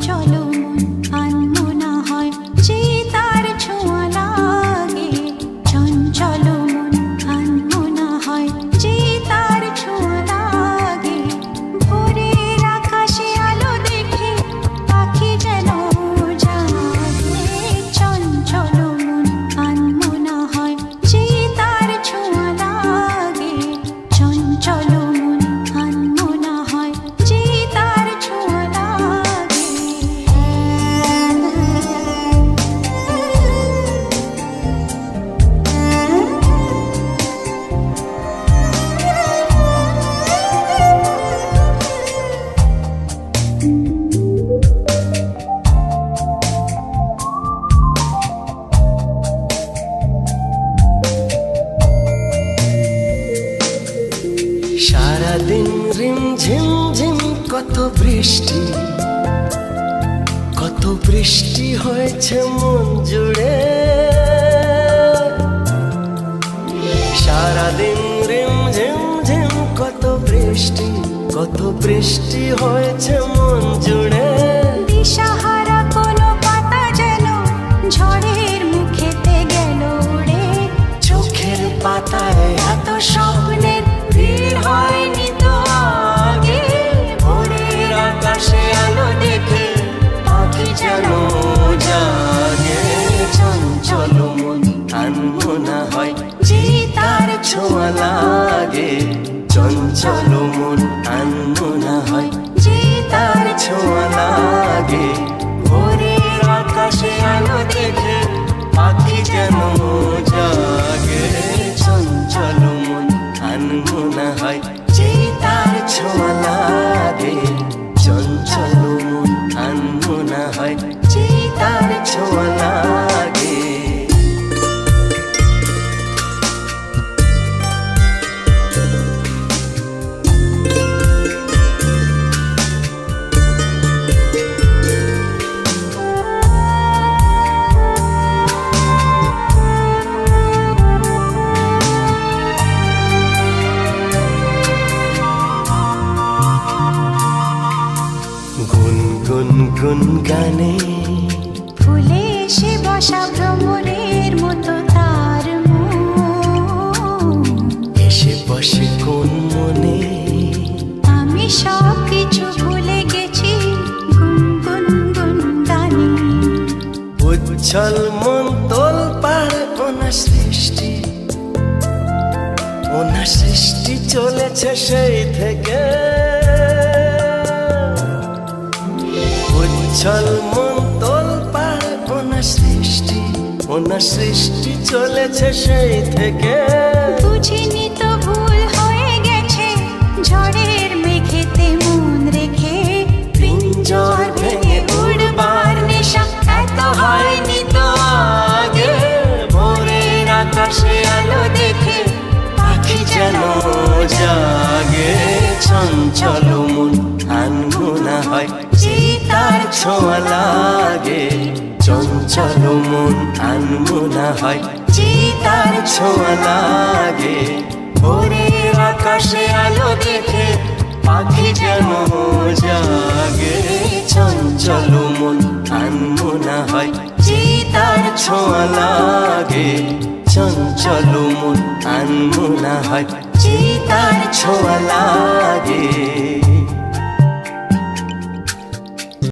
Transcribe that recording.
চলো সারাদিন রিম ঝিম ঝিম, কত বৃষ্টি কত বৃষ্টি হয়েছে মন জুড়ে। সারাদিন রিম ঝিম ঝিম, কত বৃষ্টি কত বৃষ্টি হয়েছে মন জুড়ে। আলো দেখে পাখি যেন জাগে চঞ্চল মন। আনমনা হয় যে তার ছোঁয়া লাগে। চঞ্চল মন আনমনা হয় যে তার ছোঁয়া লাগে। ভোরের আকাশে আলো দেখে পাখি যেন জাগে। চঞ্চল মন আনমনা হয় যে তার ছোঁয়া লাগে। গুন গুন। গানে ফুলে এসে বসা ভ্রমরের মতো তার এসে বসে কোন মনে? আমি সব কিছু ভুলে গেছি গুনগুন গুন গানে। উচ্ছল মন তোল পার ওনা সৃষ্টি। ওনা সৃষ্টি চলেছে সেই থেকে। উচ্ছল মন তোল ওনা সৃষ্টি ওনা সৃষ্টি চলেছে সেই থেকে। বুঝিনি চঞ্চল মন আনমনা হয় যে তার ছোঁয়া লাগে। চঞ্চল মন আনমনা হয় যে তার ছোঁয়া লাগে। ভোরের আকাশে আলো দেখে পাখি যেন জাগে। চঞ্চল মন আনমনা হয় যে ছোঁয়া লাগে। চঞ্চল মন আনমনা হয় যে ছোঁয়া লাগে।